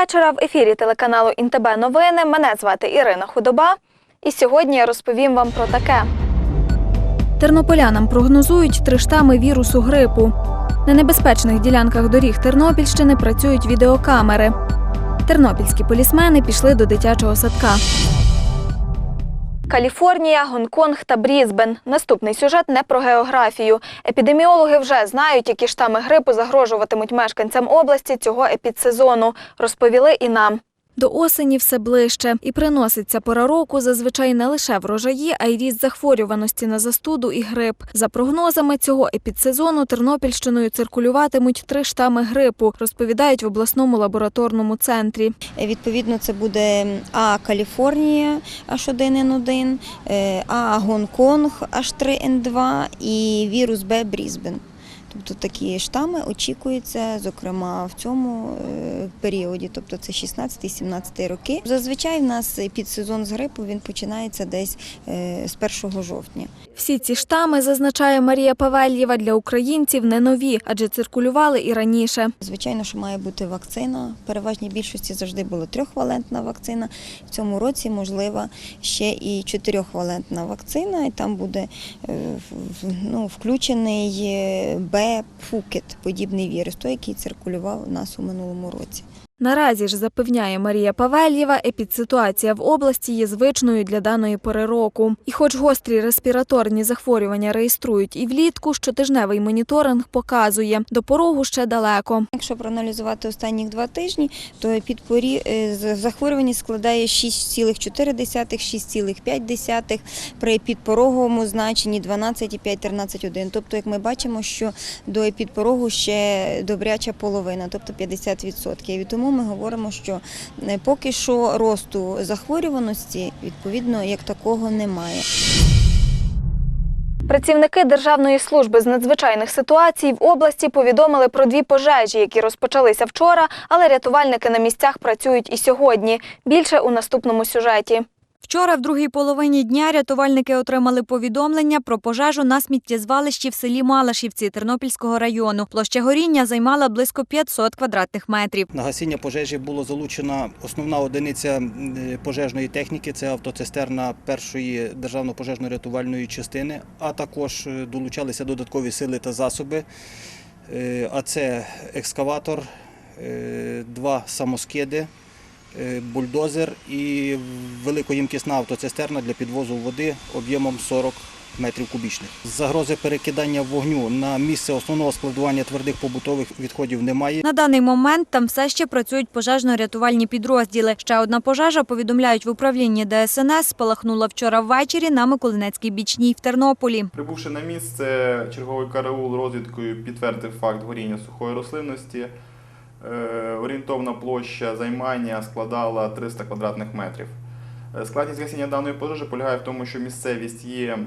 Вечора. В ефірі телеканалу Інтеб новини. Мене звати Ірина Худоба. І сьогодні я розповім вам про таке. Тернополянам прогнозують три штами вірусу грипу. На небезпечних ділянках доріг Тернопільщини працюють відеокамери. Тернопільські полісмени пішли до дитячого садка. Каліфорнія, Гонконг та Брізбен. Наступний сюжет не про географію. Епідеміологи вже знають, які штами грипу загрожуватимуть мешканцям області цього епідсезону. Розповіли і нам. До осені все ближче і приноситься пора року зазвичай не лише врожаї, а й ріст захворюваності на застуду і грип. За прогнозами цього епідсезону Тернопільщиною циркулюватимуть три штами грипу, розповідають в обласному лабораторному центрі. Відповідно, це буде А Каліфорнія H1N1, е, А Гонконг H3N2 і вірус Б Брізбен. Тобто такі штами очікуються, зокрема в цьому е, періоді, тобто це 16-17 роки. Зазвичай в нас підсезон з грипу він починається десь е, з 1 жовтня. Всі ці штами, зазначає Марія Павельєва, для українців не нові, адже циркулювали і раніше. Звичайно, що має бути вакцина. В переважній більшості завжди була трьохвалентна вакцина. В цьому році можлива ще і чотирьохвалентна вакцина, і там буде е, ну, включений е, Пфукет, подібний вірус, той, який циркулював у нас у минулому році. Наразі ж запевняє Марія Павельєва, епідситуація в області є звичною для даної пори року. І хоч гострі респіраторні захворювання реєструють і влітку, щотижневий моніторинг показує, до порогу ще далеко. Якщо проаналізувати останні два тижні, то підпорі е, захворюваність складає 6,4-6,5, при підпороговому значенні 12,5-13,1. Тобто, як ми бачимо, що до підпорогу ще добряча половина, тобто 50%. І тому ми говоримо, що е, поки що росту захворюваності відповідно як такого немає. Працівники Державної служби з надзвичайних ситуацій в області повідомили про дві пожежі, які розпочалися вчора, але рятувальники на місцях працюють і сьогодні. Більше у наступному сюжеті. Вчора в другій половині дня рятувальники отримали повідомлення про пожежу на сміттєзвалищі в селі Малашівці Тернопільського району. Площа горіння займала близько 500 квадратних метрів. На гасіння пожежі було залучена основна одиниця е, пожежної техніки, це автоцистерна першої державно-пожежно-рятувальної частини, а також е, долучалися додаткові сили та засоби. Е, А це екскаватор, два самоскиди, бульдозер і великоїмкісна автоцистерна для підвозу води об'ємом 40 метрів кубічних. Загрози перекидання вогню на місце основного складування твердих побутових відходів немає. На даний момент там все ще працюють пожежно-рятувальні підрозділи. Ще одна пожежа, повідомляють в управлінні ДСНС, спалахнула вчора ввечері на Миколинецькій бічній в Тернополі. Прибувши на місце, черговий караул розвідкою підтвердив факт горіння сухої рослинності. Е, Орієнтовна площа займання складала 300 квадратних метрів. Е, Складність гасіння даної пожежі полягає в тому, що місцевість є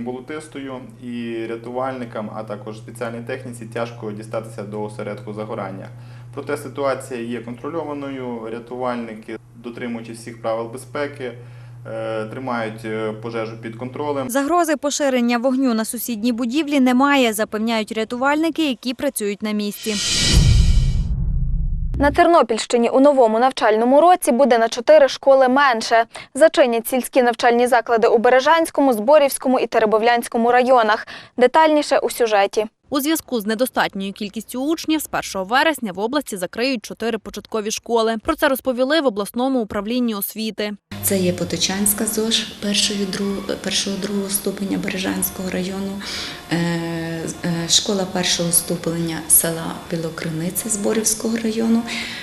болотистою і рятувальникам, а також спеціальній техніці тяжко дістатися до осередку загорання. Проте ситуація є контрольованою. Рятувальники, дотримуючись всіх правил безпеки, е, тримають пожежу під контролем. Загрози поширення вогню на сусідній будівлі немає, запевняють рятувальники, які працюють на місці. На Тернопільщині у новому навчальному році буде на чотири школи менше. Зачинять сільські навчальні заклади у Бережанському, Зборівському і Теребовлянському районах. Детальніше у сюжеті. У зв'язку з недостатньою кількістю учнів з 1 вересня в області закриють чотири початкові школи. Про це розповіли в обласному управлінні освіти. Це є Поточанська ЗОЖ першого, другого, ступеня Бережанського району, е, е, школа першого ступеня села Білокриниця Зборівського району,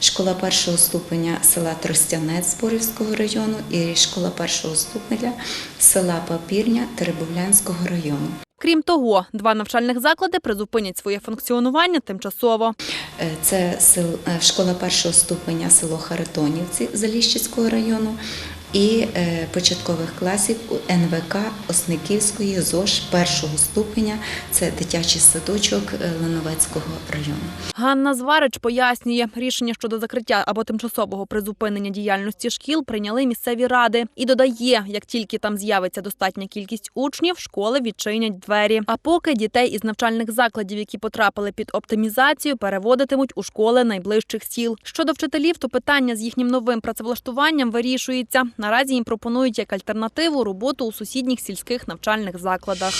школа першого ступеня села Тростянець Зборівського району і школа першого ступеня села Папірня Теребовлянського району. Крім того, два навчальних заклади призупинять своє функціонування тимчасово. Е, Це е, школа першого ступеня село Харитонівці Заліщицького району і е, початкових класів у НВК Осниківської ЗОЖ першого ступеня. Це дитячий садочок е, Лановецького району. Ганна Зварич пояснює, рішення щодо закриття або тимчасового призупинення діяльності шкіл прийняли місцеві ради і додає, як тільки там з'явиться достатня кількість учнів, школи відчинять двері. А поки дітей із навчальних закладів, які потрапили під оптимізацію, переводитимуть у школи найближчих сіл. Щодо вчителів, то питання з їхнім новим працевлаштуванням вирішується. Наразі їм пропонують як альтернативу роботу у сусідніх сільських навчальних закладах.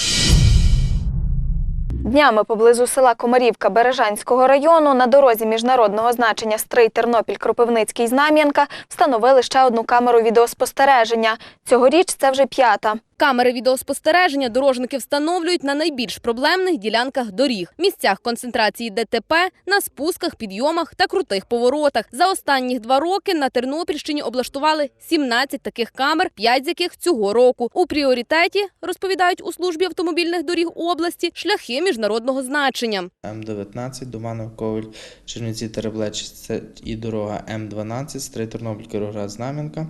Днями поблизу села Комарівка Бережанського району на дорозі міжнародного значення Стрий Тернопіль Кропивницький Знам'янка встановили ще одну камеру відеоспостереження. Цьогоріч це вже п'ята. Камери відеоспостереження дорожники встановлюють на найбільш проблемних ділянках доріг, місцях концентрації ДТП, на спусках, підйомах та крутих поворотах. За останніх два роки на Тернопільщині облаштували 17 таких камер, 5 з яких цього року. У пріоритеті розповідають у службі автомобільних доріг області шляхи міжнародного значення. М19, Доманов, Коваль, Чернівці, Тереблеч це і дорога М12, Стрий Тернопіль, Кіроград, Знам'янка,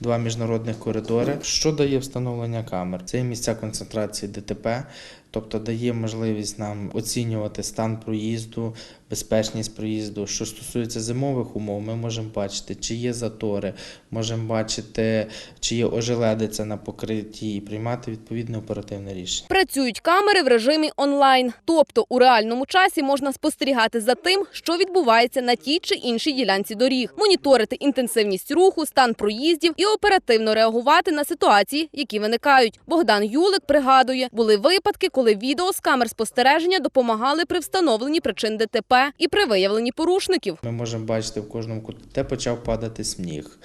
два міжнародних коридори. Що дає встановлення камер? Це місця концентрації ДТП, тобто дає можливість нам оцінювати стан проїзду, безпечність проїзду. Що стосується зимових умов, ми можемо бачити, чи є затори, можемо бачити, чи є ожеледиця на покритті і приймати відповідне оперативне рішення. Працюють камери в режимі онлайн, тобто у реальному часі можна спостерігати за тим, що відбувається на тій чи іншій ділянці доріг, моніторити інтенсивність руху, стан проїздів і оперативно реагувати на ситуації, які виникають. Богдан Юлик пригадує, були випадки, коли відео з камер спостереження допомагали при встановленні причин ДТП і при виявленні порушників. Ми можемо бачити в кожному куті, де почав падати сніг,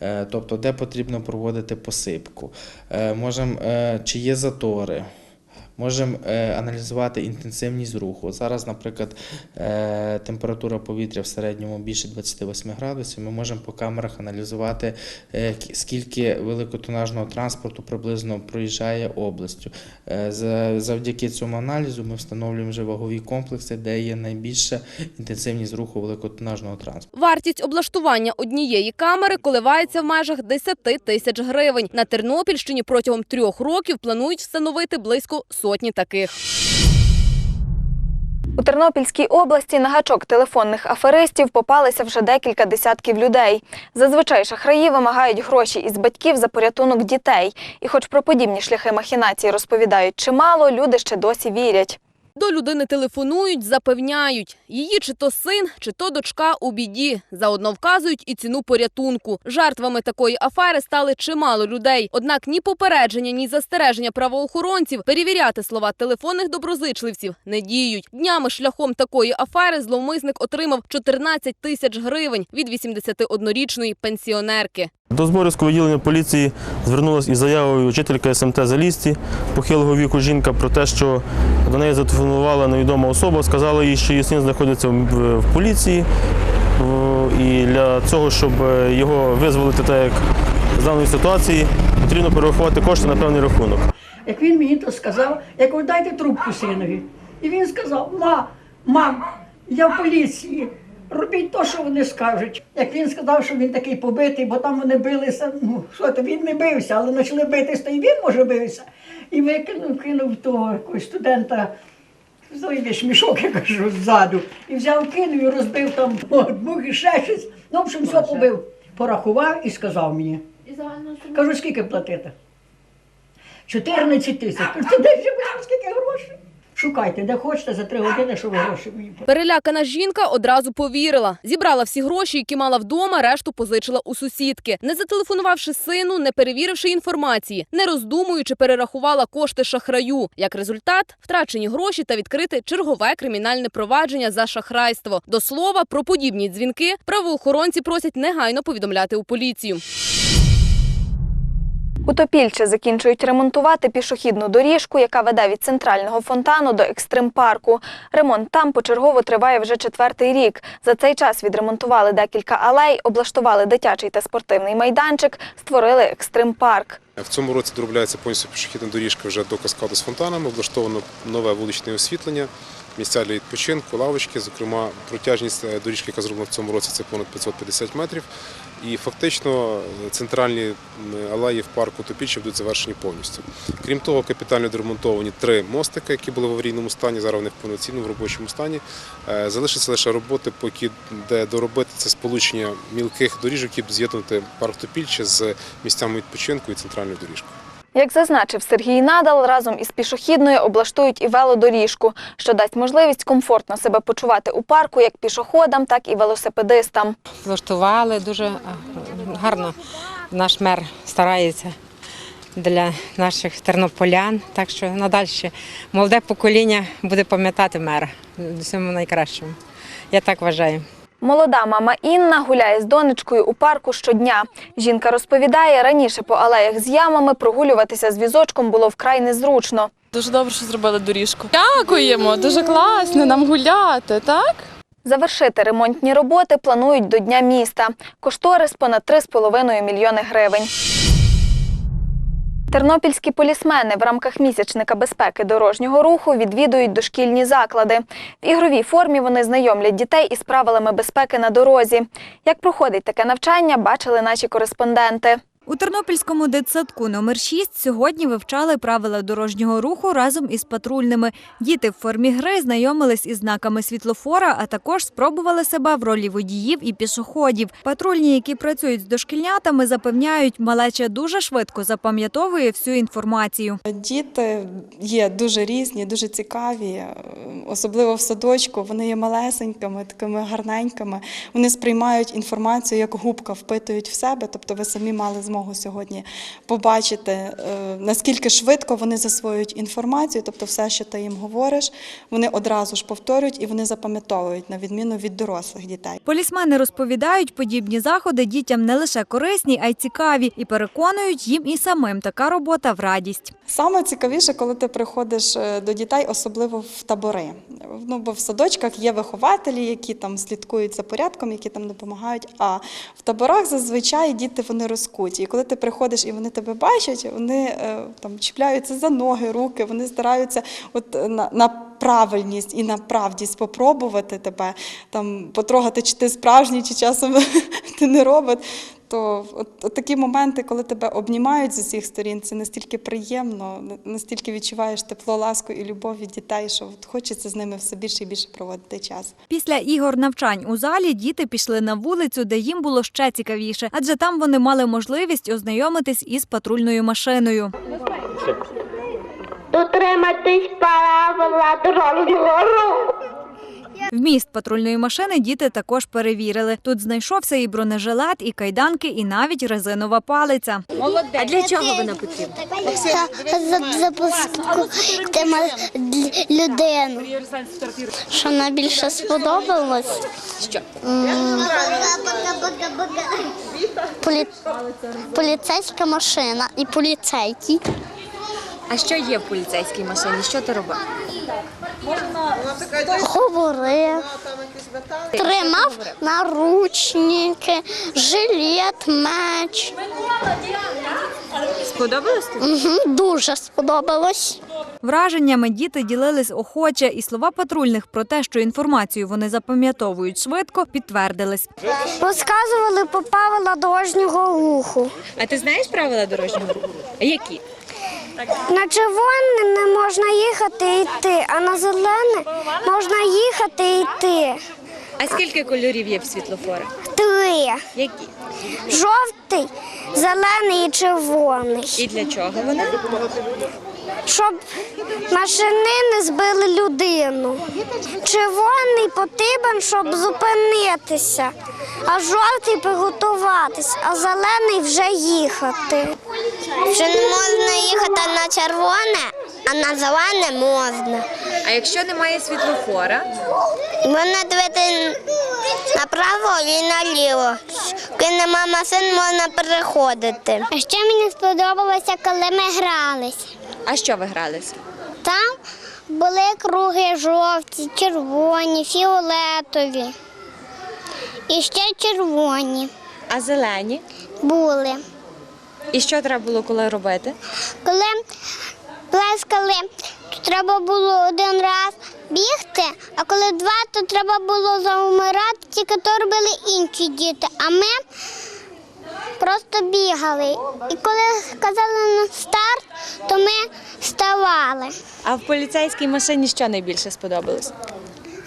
е, тобто де потрібно проводити посипку. Е, Можемо, е, чи є затори. Можемо е, аналізувати інтенсивність руху. Зараз, наприклад, е, температура повітря в середньому більше 28 градусів. Ми можемо по камерах аналізувати, е, скільки великотонажного транспорту приблизно проїжджає областю. За- Завдяки цьому аналізу ми встановлюємо вже вагові комплекси, де є найбільша інтенсивність руху великотонажного транспорту. Вартість облаштування однієї камери коливається в межах 10 тисяч гривень. На Тернопільщині протягом трьох років планують встановити близько сотні таких. У Тернопільській області на гачок телефонних аферистів попалися вже декілька десятків людей. Зазвичай шахраї вимагають гроші із батьків за порятунок дітей. І хоч про подібні шляхи махінації розповідають чимало, люди ще досі вірять. До людини телефонують, запевняють. Її чи то син, чи то дочка у біді. Заодно вказують і ціну порятунку. Жертвами такої афери стали чимало людей. Однак ні попередження, ні застереження правоохоронців перевіряти слова телефонних доброзичливців не діють. Днями шляхом такої афери зловмисник отримав 14 тисяч гривень від 81-річної пенсіонерки. До Зборівського відділення поліції звернулася із заявою вчителька СМТ Залісті похилого віку жінка про те, що до неї зателефонувала невідома особа, сказала їй, що її син знаходиться в поліції. І для цього, щоб його визволити так як з даної ситуації, потрібно перерахувати кошти на певний рахунок. Як він мені то сказав, я кажу, дайте трубку синові. І він сказав: Ма, мам, я в поліції. Робіть то, що вони скажуть. Як він сказав, що він такий побитий, бо там вони билися. Ну що то він не бився, але почали битись, то і він може бився. І викинув, кинув того якогось студента. Весь мішок, я кажу, ззаду. І взяв, кинув і розбив там бух і ще щось. Ну, в общем, все побив. Порахував і сказав мені. Кажу, скільки платити? 14 тисяч. «Та де ж скільки грошей? Шукайте, де хочете за три години, що ви гроші мені. Перелякана жінка одразу повірила. Зібрала всі гроші, які мала вдома, решту позичила у сусідки. Не зателефонувавши сину, не перевіривши інформації, не роздумуючи, перерахувала кошти шахраю. Як результат, втрачені гроші та відкрити чергове кримінальне провадження за шахрайство. До слова, про подібні дзвінки правоохоронці просять негайно повідомляти у поліцію. У Топільче закінчують ремонтувати пішохідну доріжку, яка веде від центрального фонтану до екстрим-парку. Ремонт там почергово триває вже четвертий рік. За цей час відремонтували декілька алей, облаштували дитячий та спортивний майданчик, створили екстрим-парк. В цьому році доробляється повністю пішохідна доріжка вже до каскаду з фонтанами, облаштовано нове вуличне освітлення, місця для відпочинку, лавочки. Зокрема, протяжність е, доріжки, яка зроблена в цьому році, це понад 550 метрів. І фактично е, центральні алеї в парку Топічі будуть завершені повністю. Крім того, капітально відремонтовані три мостики, які були в аварійному стані, зараз вони в повноцінному робочому стані. Залишиться Залишаться лише роботи, поки де доробити це сполучення мілких доріжок, які б з'єднувати парк Топільче з місцями відпочинку і центральною доріжкою. Як зазначив Сергій Надал, разом із пішохідною облаштують і велодоріжку, що дасть можливість комфортно себе почувати у парку як пішоходам, так і велосипедистам. влаштували дуже е, гарно. Наш мер старається для наших тернополян. Так що надальше молоде покоління буде пам'ятати мера всьому найкращому. Я так вважаю. Молода мама Інна гуляє з донечкою у парку щодня. Жінка розповідає, раніше по алеях з ямами прогулюватися з візочком було вкрай незручно. Дуже добре, що зробили доріжку. Дякуємо, дуже класно нам гуляти, так? Завершити ремонтні роботи планують до Дня міста. Кошторис понад 3,5 мільйони гривень. Тернопільські полісмени в рамках місячника безпеки дорожнього руху відвідують дошкільні заклади. В ігровій формі вони знайомлять дітей із правилами безпеки на дорозі. Як проходить таке навчання, бачили наші кореспонденти. У Тернопільському дитсадку номер 6 сьогодні вивчали правила дорожнього руху разом із патрульними. Діти в формі гри знайомились із знаками світлофора, а також спробували себе в ролі водіїв і пішоходів. Патрульні, які працюють з дошкільнятами, запевняють, малеча дуже швидко запам'ятовує всю інформацію. Діти є дуже різні, дуже цікаві, е, особливо в садочку. Вони є малесенькими, такими гарненькими. Вони сприймають інформацію як губка, впитують в себе. Тобто, ви самі мали змогу сьогодні побачити, е, наскільки швидко вони засвоюють інформацію. Тобто, все, що ти їм говориш, вони одразу ж повторюють і вони запам'ятовують на відміну від дорослих дітей. Полісмени розповідають, подібні заходи дітям не лише корисні, а й цікаві, і переконують їм і самим така робота в радість. Саме цікавіше, коли ти приходиш е, до дітей, особливо в табори. Ну, бо в садочках є вихователі, які там слідкують за порядком, які там допомагають. А в таборах зазвичай діти вони розкуті. І коли ти приходиш і вони тебе бачать, вони е, там чіпляються за ноги, руки, вони стараються от е, на, на правильність і на правдість спробувати тебе, там потрогати, чи ти справжній, чи часом ти не робот. То от, от такі моменти, коли тебе обнімають з усіх сторін, це настільки приємно, настільки відчуваєш тепло, ласку і любов від дітей, що от хочеться з ними все більше і більше проводити час. Після ігор навчань у залі діти пішли на вулицю, де їм було ще цікавіше, адже там вони мали можливість ознайомитись із патрульною машиною. Дотриматись правила дорожнього руху. Вміст патрульної машини діти також перевірили. Тут знайшовся і бронежилет, і кайданки, і навіть резинова палиця. А для чого вона потрібна? Запускати людину. Що найбільше сподобалось? Що? Полі... Поліцейська машина і поліцейський. А що є в поліцейській машині? Що ти робив? Говорив, тримав наручники, жилет, меч. Сподобалось тобі? Угу, дуже сподобалось. Враженнями діти ділились охоче, і слова патрульних про те, що інформацію вони запам'ятовують швидко, підтвердились. Розказували по правила дорожнього руху. А ти знаєш правила дорожнього руху? А які? На червоне не можна їхати і йти, а на зелене можна їхати і йти. А скільки кольорів є в світлофорах? Три. Які? Жовтий, зелений і червоний. І для чого вони? Щоб машини не збили людину. Червоний потрібен, щоб зупинитися, а жовтий приготуватись, а зелений вже їхати. Вже не можна їхати на червоне, а на зелене можна. А якщо немає світлофора, Можна дивити направо і наліво. Коли нема машин, можна переходити. А ще мені сподобалося, коли ми гралися. а що ви гралися? Там були круги жовті, червоні, фіолетові. І ще червоні А зелені? були. І що треба було коли робити? Коли плескали то треба було один раз бігти, а коли два, то треба було заумирати, тільки то робили інші діти. А ми просто бігали. І коли сказали на старт, то ми ставали. А в поліцейській машині що найбільше сподобалось?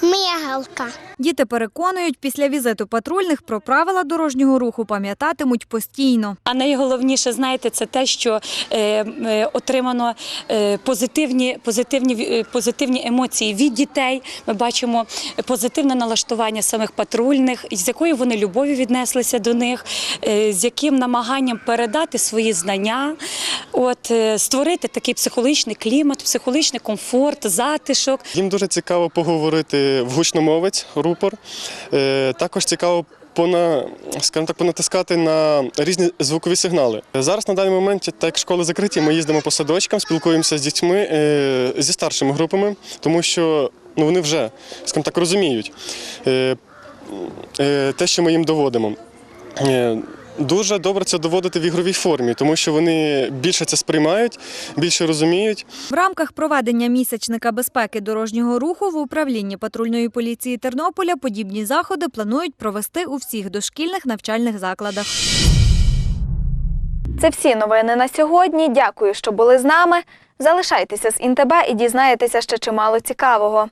Мигалка. Діти переконують, після візиту патрульних про правила дорожнього руху пам'ятатимуть постійно. А найголовніше, знаєте, це те, що е, е, отримано е, позитивні, позитивні, е, позитивні емоції від дітей. Ми бачимо позитивне налаштування самих патрульних, з якою вони любов'ю віднеслися до них, е, з яким намаганням передати свої знання, от, е, створити такий психологічний клімат, психологічний комфорт, затишок. Їм дуже цікаво поговорити гучномовець, рупор. Е, Також цікаво скажімо так, понатискати на різні звукові сигнали. Зараз на даний момент, так як школи закриті, ми їздимо по садочкам, спілкуємося з дітьми е, зі старшими групами, тому що ну, вони вже, скажімо так, розуміють е, те, що ми їм доводимо. Дуже добре це доводити в ігровій формі, тому що вони більше це сприймають, більше розуміють. В рамках проведення місячника безпеки дорожнього руху в управлінні патрульної поліції Тернополя подібні заходи планують провести у всіх дошкільних навчальних закладах. Це всі новини на сьогодні. Дякую, що були з нами. Залишайтеся з ІНТБ і дізнаєтеся ще чимало цікавого.